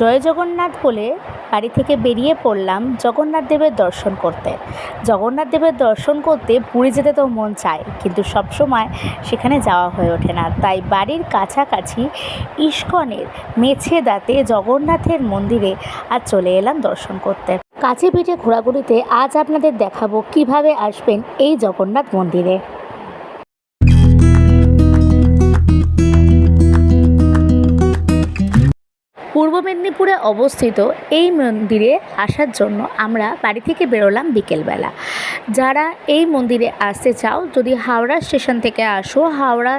জয় জগন্নাথ বলে বাড়ি থেকে বেরিয়ে পড়লাম জগন্নাথ দেবের দর্শন করতে। জগন্নাথ দেবের দর্শন করতে পুরী যেতে তো মন চায়, কিন্তু সবসময় সেখানে যাওয়া হয়ে ওঠে না। তাই বাড়ির কাছাকাছি ইস্কনের মেছেদাতে জগন্নাথের মন্দিরে আর চলে এলাম দর্শন করতে। কাছে পিঠে ঘোরাঘুরিতে আজ আপনাদের দেখাবো কীভাবে আসবেন এই জগন্নাথ মন্দিরে। পূর্ব মেদিনীপুরে অবস্থিত এই মন্দিরে আসার জন্য আমরা বাড়ি থেকে বেরোলাম বিকেলবেলা। যারা এই মন্দিরে আসতে চাও, যদি হাওড়া স্টেশন থেকে আসো, হাওড়া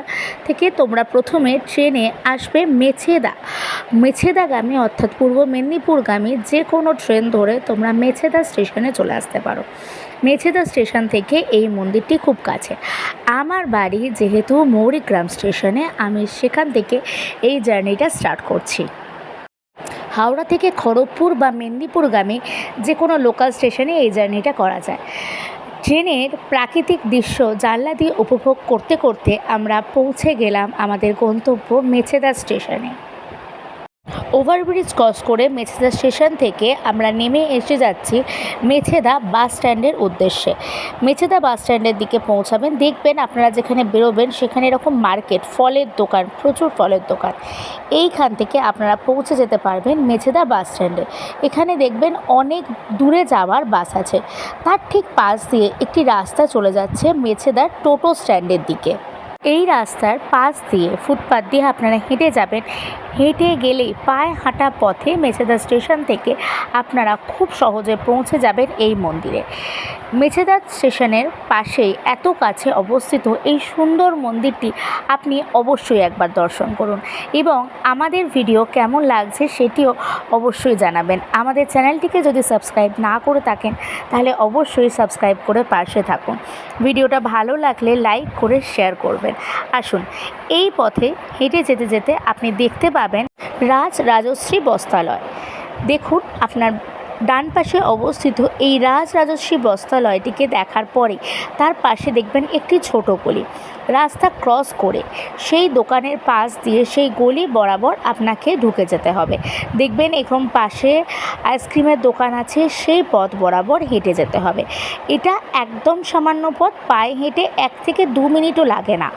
থেকে তোমরা প্রথমে ট্রেনে আসবে মেছেদা। মেছেদাগামী অর্থাৎ পূর্ব মেদিনীপুরগামী যে কোনো ট্রেন ধরে তোমরা মেছেদা স্টেশনে চলে আসতে পারো। মেছেদা স্টেশন থেকে এই মন্দিরটি খুব কাছে। আমার বাড়ি যেহেতু মৌরিগ্রাম স্টেশনে, আমি সেখান থেকে এই জার্নিটা স্টার্ট করছি। হাওড়া থেকে খড়গপুর বা মেদিনীপুরগামী যে কোনো লোকাল স্টেশনে এই জার্নিটা করা যায়। ট্রেনের প্রাকৃতিক দৃশ্য, জানলা দিয়ে উপভোগ করতে করতে আমরা পৌঁছে গেলাম আমাদের গন্তব্য মেছেদা স্টেশনে ওভারব্রিজ ক্রস করে মেছেদা স্টেশন থেকে আমরা নেমে এসে যাচ্ছি মেছেদা বাস স্ট্যান্ডের উদ্দেশ্যে। মেছেদা বাস স্ট্যান্ডের দিকে পৌঁছাবেন। দেখবেন আপনারা যেখানে বেরোবেন সেখানে এরকম মার্কেট, ফলের দোকান, প্রচুর ফলের দোকান। এইখান থেকে আপনারা পৌঁছে যেতে পারবেন মেছেদা বাস স্ট্যান্ডে। এখানে দেখবেন অনেক দূরে যাওয়ার বাস আছে। তার ঠিক পাশ দিয়ে একটি রাস্তা চলে যাচ্ছে মেছেদার টোটো স্ট্যান্ডের দিকে। এই রাস্তার পাশ দিয়ে ফুটপাত দিয়ে আপনারা হেঁটে যাবেন। হেঁটে গেলেই পায়ে হাঁটা পথে মেছেদা স্টেশন থেকে আপনারা খুব সহজে পৌঁছে যাবেন এই মন্দিরে। মেছেদা স্টেশনের পাশেই এত কাছে অবস্থিত এই সুন্দর মন্দিরটি আপনি অবশ্যই একবার দর্শন করুন এবং আমাদের ভিডিও কেমন লাগছে সেটিও অবশ্যই জানাবেন। আমাদের চ্যানেলটিকে যদি সাবস্ক্রাইব না করে থাকেন, তাহলে অবশ্যই সাবস্ক্রাইব করে পাশে থাকুন। ভিডিওটা ভালো লাগলে লাইক করে শেয়ার করবেন। আসুন এই পথে হেঁটে যেতে যেতে আপনি দেখতে পাবেন রাজ রাজশ্রী বস্ত্রালয়। দেখুন আপনার ডান পাশে অবস্থিত এই রাজ রাজশ্রী বস্ত্রালয়টিকে দেখার পরে তার পাশে দেখবেন একটি ছোট গলি। রাস্তা ক্রস করে সেই দোকানের পাশ দিয়ে সেই গলি বরাবর আপনাকে ঢুকে যেতে হবে। দেখবেন এরকম পাশে আইসক্রিমের দোকান আছে, সেই পথ বরাবর হেঁটে যেতে হবে। এটা একদম সামান্য পথ, পায়ে হেঁটে এক থেকে দু মিনিটও লাগে না।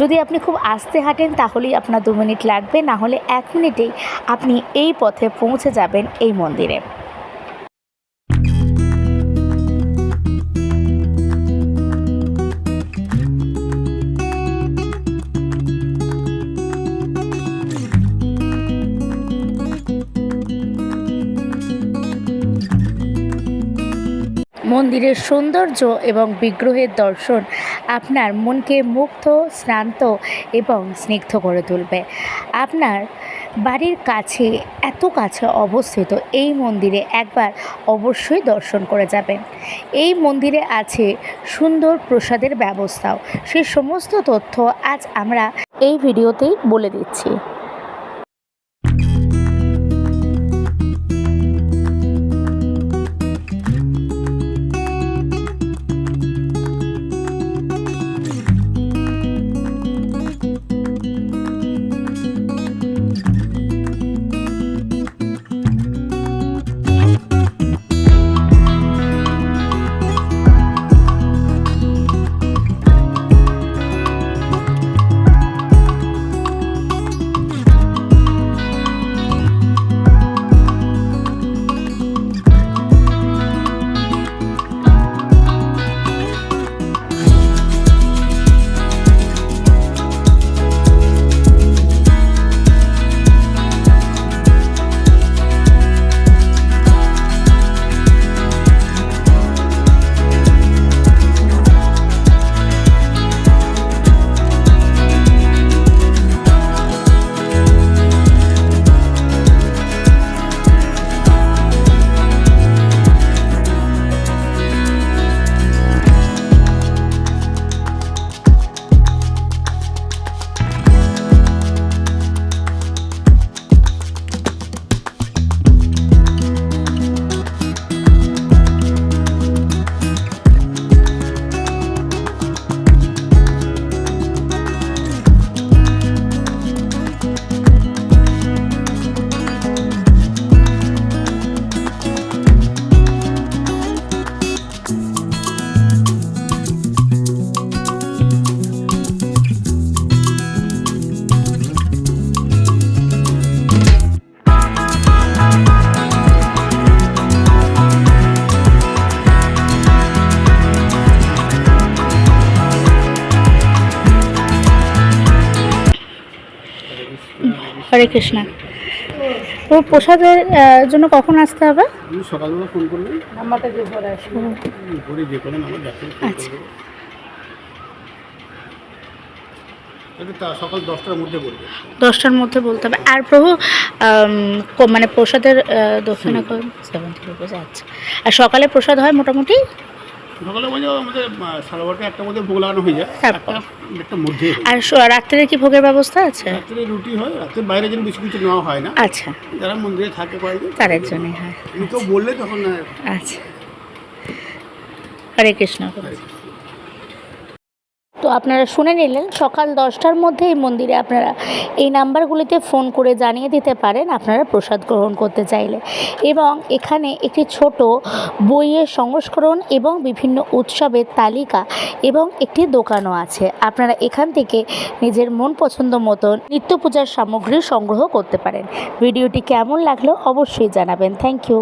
যদি আপনি খুব আস্তে হাঁটেন, তাহলেই আপনার দু মিনিট লাগবে। না হলে এক মিনিটেই আপনি এই পথে পৌঁছে যাবেন এই মন্দিরে। মন্দিরের সৌন্দর্য এবং বিগ্রহের দর্শন আপনার মনকে মুগ্ধ, শ্রান্ত এবং স্নিগ্ধ করে তুলবে। আপনার বাড়ির কাছে, এত কাছে অবস্থিত এই মন্দিরে একবার অবশ্যই দর্শন করে যাবেন। এই মন্দিরে আছে সুন্দর প্রসাদের ব্যবস্থাও। সে সমস্ত তথ্য আজ আমরা এই ভিডিওতেই বলে দিচ্ছি। হরে কৃষ্ণ ও প্রসাদের জন্য কখন আসতে হবে? সকালবেলা ফোন করবেন আসব। ঘুরে যে কোনো আচ্ছা। সকাল দশটার মধ্যে করবে দশটার মধ্যে বলতে হবে। আর প্রভু মানে প্রসাদের দক্ষিণা সেভেন রুপিস আচ্ছা। আর সকালে প্রসাদ হয় মোটামুটি? সকালে বলছে আমাদের সাড়ে বারোটা মধ্যে ভোগ লাগানো হয়ে যায় তারপর? একটা একটা মধ্যে। আর রাত্রে কি ভোগের ব্যবস্থা আছে? রাত্রে রুটি হয় রাত্রে বাইরে যেন বেশি কিছু নেওয়া হয় না। আচ্ছা। যারা মন্দিরে থাকে কয়েকদিন তাদের জন্যই হয়। তুমি কেউ বললে তখন আচ্ছা। হরে কৃষ্ণ। হরে কৃষ্ণ। তো আপনারা শুনে নিলেন, সকাল দশটার মধ্যে এই মন্দিরে আপনারা এই নাম্বারগুলিতে ফোন করে জানিয়ে দিতে পারেন, আপনারা প্রসাদ গ্রহণ করতে চাইলে। এবং এখানে একটি ছোট বইয়ের সংস্করণ এবং বিভিন্ন উৎসবের তালিকা এবং একটি দোকানও আছে। আপনারা এখান থেকে নিজের মন পছন্দ মতন নিত্য পূজার সামগ্রী সংগ্রহ করতে পারেন। ভিডিওটি কেমন লাগল অবশ্যই জানাবেন। Thank you